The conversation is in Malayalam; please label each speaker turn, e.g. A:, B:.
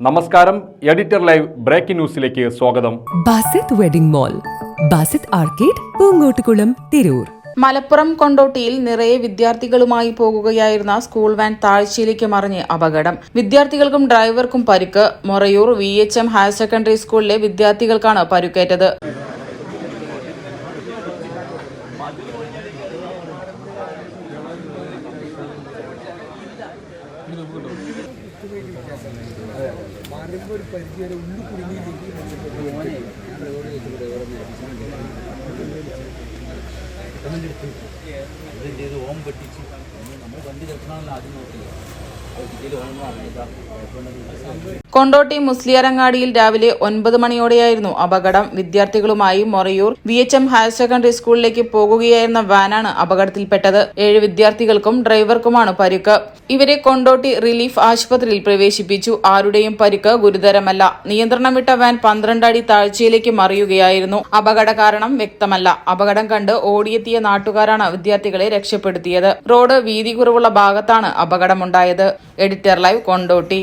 A: നമസ്കാരം എഡിറ്റർ ലൈവ് ബ്രേക്കിംഗ് ന്യൂസിലേക്ക് സ്വാഗതം.
B: Basith wedding mall Basith arcade Poonkottukulam Tirur.
C: Malappuram കൊണ്ടോട്ടിയിൽ നിറയെ വിദ്യാർത്ഥികളുമായി പോകുകയായിരുന്ന സ്കൂൾ വാൻ താഴ്ചയിലേക്ക് മറിഞ്ഞ് അപകടം. വിദ്യാർത്ഥികൾക്കും ഡ്രൈവർക്കും പരിക്ക്. Morayur V H M higher secondary സ്കൂളിലെ വിദ്യാർത്ഥികൾക്കാണ് പരുക്കേറ്റത്.
D: ഇതും ചെയ്ത് ഓം പെട്ടിച്ച് നമ്മൾ വണ്ടി കിടക്കണമെന്നല്ല ആദ്യം നോക്കില്ല ഡീറ്റെയിൽ ഓണം അറിയില്ല
C: കൊണ്ടോട്ടി മുസ്ലിയരങ്ങാടിയിൽ രാവിലെ ഒൻപത് മണിയോടെയായിരുന്നു അപകടം. വിദ്യാർത്ഥികളുമായി Morayur V H M higher secondary സ്കൂളിലേക്ക് പോകുകയായിരുന്ന വാനാണ് അപകടത്തിൽപ്പെട്ടത്. ഏഴ് വിദ്യാർത്ഥികൾക്കും ഡ്രൈവർക്കുമാണ് പരിക്ക്. ഇവരെ കൊണ്ടോട്ടി റിലീഫ് ആശുപത്രിയിൽ പ്രവേശിപ്പിച്ചു. ആരുടെയും പരിക്ക് ഗുരുതരമല്ല. നിയന്ത്രണം വിട്ട വാൻ പന്ത്രണ്ട് അടി താഴ്ചയിലേക്ക് മറിയുകയായിരുന്നു. അപകട കാരണം വ്യക്തമല്ല. അപകടം കണ്ട് ഓടിയെത്തിയ നാട്ടുകാരാണ് വിദ്യാർത്ഥികളെ രക്ഷപ്പെടുത്തിയത്. റോഡ് വീതി കുറവുള്ള ഭാഗത്താണ് അപകടമുണ്ടായത്. Editor live Kondotty.